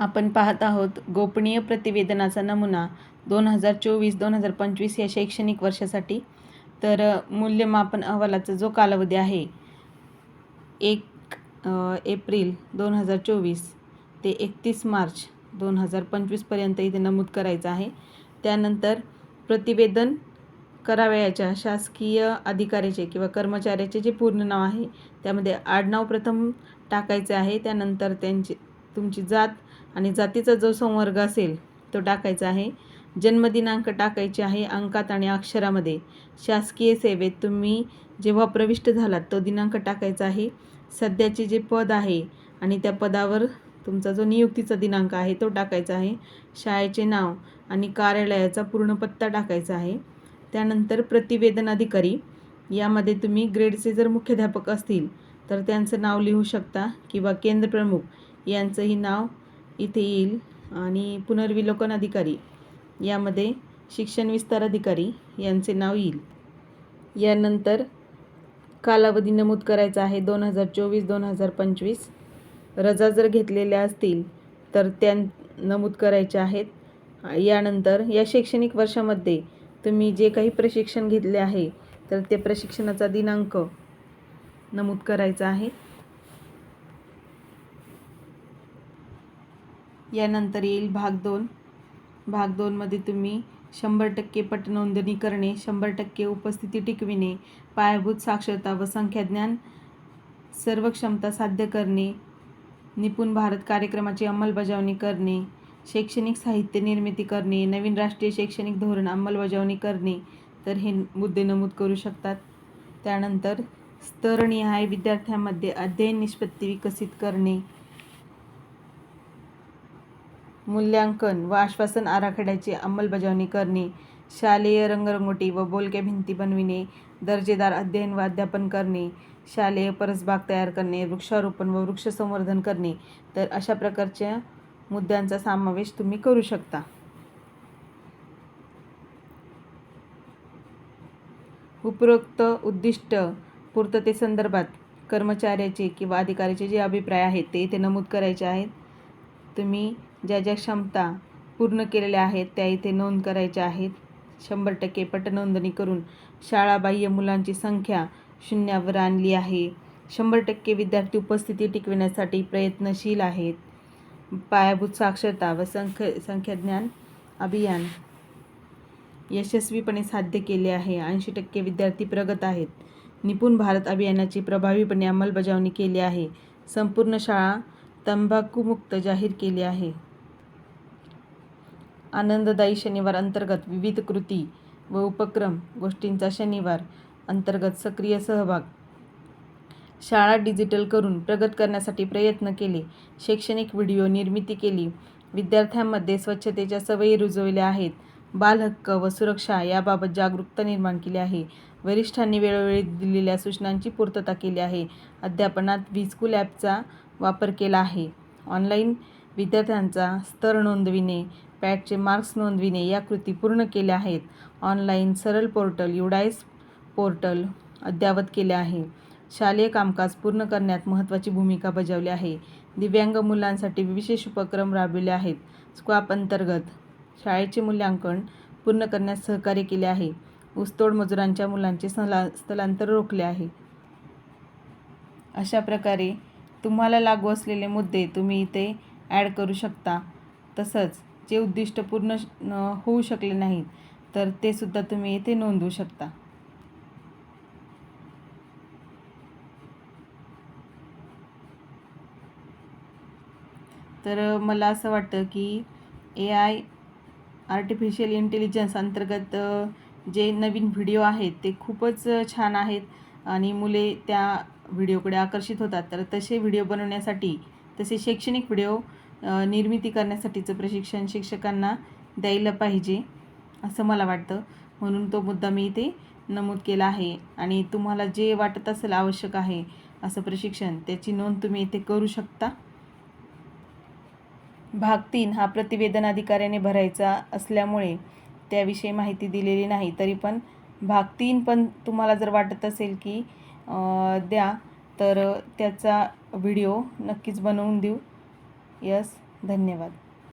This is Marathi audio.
आपण पाहत आहोत गोपनीय प्रतिवेदनाचा नमुना दोन हजार चोवीस दोन हजार पंचवीस या शैक्षणिक वर्षासाठी. तर मूल्यमापन अहवालाचा जो कालावधी आहे एक एप्रिल दोन हजार चोवीस ते एकतीस मार्च दोन हजार पंचवीसपर्यंत इथे नमूद करायचं आहे. त्यानंतर प्रतिवेदन करावयाच्या शासकीय अधिकाऱ्याचे किंवा कर्मचाऱ्याचे जे पूर्ण नाव आहे त्यामध्ये आडनाव प्रथम टाकायचे आहे. त्यानंतर त्यांची तुमची जात आणि जातीचा जो संवर्ग असेल तो टाकायचा आहे. जन्मदिनांक टाकायचे आहे अंकात आणि अक्षरामध्ये. शासकीय सेवेत तुम्ही जेव्हा प्रविष्ट झालात तो दिनांक टाकायचा आहे. सध्याचे जे पद आहे आणि त्या पदावर तुमचा जो नियुक्तीचा दिनांक आहे तो टाकायचा आहे. शाळेचे नाव आणि कार्यालयाचा पूर्ण पत्ता टाकायचा आहे. त्यानंतर प्रतिवेदन अधिकारी. यामध्ये तुम्ही ग्रेडचे जर मुख्याध्यापक असतील तर त्यांचं नाव लिहू शकता किंवा केंद्रप्रमुख यांचंही नाव इथे येईल. आणि पुनर्विलोकन अधिकारी यामध्ये शिक्षण विस्तार अधिकारी यांचे नाव येईल. यानंतर कालावधी नमूद करायचा आहे दोन हजार चोवीस दोन हजार पंचवीस. रजा जर घेतलेल्या असतील तर त्या नमूद करायच्या आहेत. यानंतर या शैक्षणिक वर्षामध्ये तुम्ही जे काही प्रशिक्षण घेतले आहे तर ते प्रशिक्षणाचा दिनांक नमूद करायचा आहे. यानंतर येईल भाग दोन. भाग दोनमध्ये तुम्ही शंभर टक्के पटनोंदणी करणे शंभर टक्के उपस्थिती टिकविणे पायाभूत साक्षरता व संख्याज्ञान सर्व क्षमता साध्य करणे निपुण भारत कार्यक्रमाची अंमलबजावणी करणे शैक्षणिक साहित्य निर्मिती करणे नवीन राष्ट्रीय शैक्षणिक धोरण अंमलबजावणी करणे तर हे मुद्दे नमूद करू शकतात. त्यानंतर स्तरनिहाय विद्यार्थ्यांमध्ये अध्ययन निष्पत्ती विकसित करणे मूल्यांकन व आश्वासन आराखड्याची अंमलबजावणी करणे शालेय रंगरंगोटी व बोलक्या भिंती बनविणे दर्जेदार अध्ययन व अध्यापन करणे शालेय परसबाग तयार करणे वृक्षारोपण व वृक्ष संवर्धन करणे तर अशा प्रकारच्या मुद्द्यांचा समावेश तुम्ही करू शकता. उपरोक्त उद्दिष्ट पूर्ततेसंदर्भात कर्मचाऱ्याचे किंवा अधिकाऱ्याचे जे अभिप्राय आहेत ते इथे नमूद करायचे आहेत. तुम्ही ज्या ज्या क्षमता पूर्ण केलेल्या आहेत त्या इथे नोंद करायच्या आहेत. शंभर टक्के पटनोंदणी करून शाळाबाह्य मुलांची संख्या शून्यावर आणली आहे. शंभर टक्के विद्यार्थी उपस्थिती टिकविण्यासाठी प्रयत्नशील आहेत. पायाभूत साक्षरता व संख्य संख्याज्ञान अभियान यशस्वीपणे साध्य केले आहे. ऐंशी टक्के विद्यार्थी प्रगत आहेत. निपुण भारत अभियानाची प्रभावीपणे अंमलबजावणी केली आहे. संपूर्ण शाळा तंबाखूमुक्त जाहीर केली आहे. आनंददायी शनिवार अंतर्गत विविध कृती व उपक्रम गोष्टींचा शनिवार अंतर्गत सक्रिय सहभाग. शाळा डिजिटल करून प्रगत करण्यासाठी प्रयत्न केले. शैक्षणिक व्हिडिओ निर्मिती केली. विद्यार्थ्यांमध्ये स्वच्छतेच्या सवयी रुजवल्या आहेत. बालहक्क व सुरक्षा याबाबत जागरूकता निर्माण केली आहे. वरिष्ठांनी वेळोवेळी दिलेल्या सूचनांची पूर्तता केली आहे. अध्यापनात व्हीस्कूल ॲपचा वापर केला आहे. ऑनलाईन विद्यार्थ्यांचा स्तर नोंदविणे पॅटचे मार्क्स नोंदविणे या कृती पूर्ण केल्या आहेत. ऑनलाईन सरळ पोर्टल युडाईस पोर्टल अद्ययावत केले आहे. शालेय कामकाज पूर्ण करण्यात महत्त्वाची भूमिका बजावली आहे. दिव्यांग मुलांसाठी विशेष उपक्रम राबविले आहेत. स्क्वॅप अंतर्गत शाळेचे मूल्यांकन पूर्ण करण्यास सहकार्य केले आहे. ऊसतोड मजुरांच्या मुलांचे स्थला स्थलांतर रोखले आहे. अशा प्रकारे तुम्हाला लागू असलेले मुद्दे तुम्ही इथे ॲड करू शकता. तसंच जे उद्दिष्ट पूर्ण होऊ शकले नाहीत तर ते सुद्धा तुम्ही इथे नोंदवू शकता. तर मला असं वाटतं की ए आय आर्टिफिशियल इंटेलिजन्स अंतर्गत जे नवीन व्हिडिओ आहेत ते खूपच छान आहेत आणि मुले त्या व्हिडिओकडे आकर्षित होतात. तर तसे व्हिडिओ बनवण्यासाठी तसे शैक्षणिक व्हिडिओ निर्मिती करण्यासाठीचं प्रशिक्षण शिक्षकांना द्यायला पाहिजे असं मला वाटतं. म्हणून तो मुद्दा मी इथे नमूद केला आहे. आणि तुम्हाला जे वाटत असेल आवश्यक आहे असं प्रशिक्षण त्याची नोंद तुम्ही इथे करू शकता. भाग तीन हा प्रतिवेदन अधिकाऱ्याने भरायचा असल्यामुळे त्याविषयी माहिती दिलेली नाही. तरी पण भाग तीन पण तुम्हाला जर वाटत असेल की द्या तर त्याचा व्हिडिओ नक्कीच बनवून देऊ. यस धन्यवाद.